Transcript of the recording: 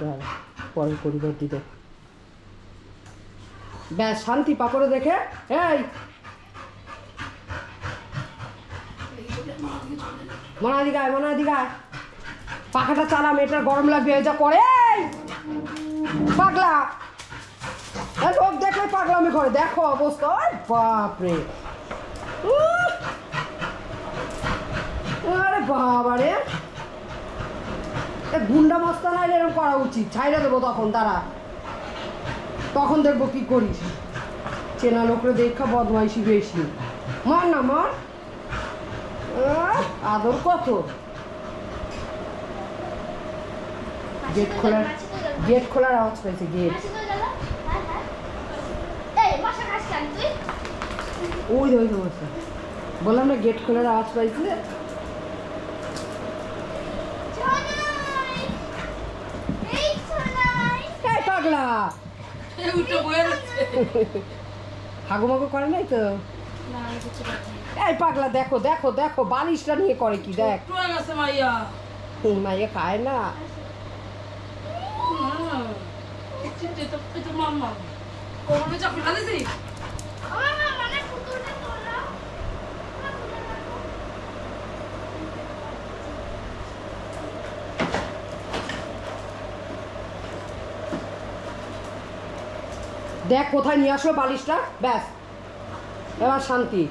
দাঁড়া, পরে পরিবার দিতে। ব্যাস শান্তি পাপড়ে দেখে এই। মনা দিঘায় মনা দিঘায় পাখাটা চালা মেয়েটার গরম লাগবে যা করে পাগলা। লোক দেখলে পাগলামি করে দেখো অবস্থা বাপরে! আরে বাবা রে এ গুন্ডা মস্তা নাইলে এরকম করা উচিত। ছাইরা দেবো তখন তারা তখন দেখব কি করিস। চেনা লোকরে দেখা বদমাইশি বেশি। মার না, মার। আদর কত? গেট খোলার গেট খোলার আওয়াজ পাইছে, গেট। ওই ওই বললাম না, গেট খোলার আওয়াজ পাইছে এই পাগলা। হাগুমাগু করে নাই তো? এই পাগলা দেখো দেখো দেখো বালিশটা নিয়ে করে কি দেখ। মাইয়া। খায় না। দেখ কোথায় নিয়ে আসলো বালিশটা ব্যাস। এবার শান্তি?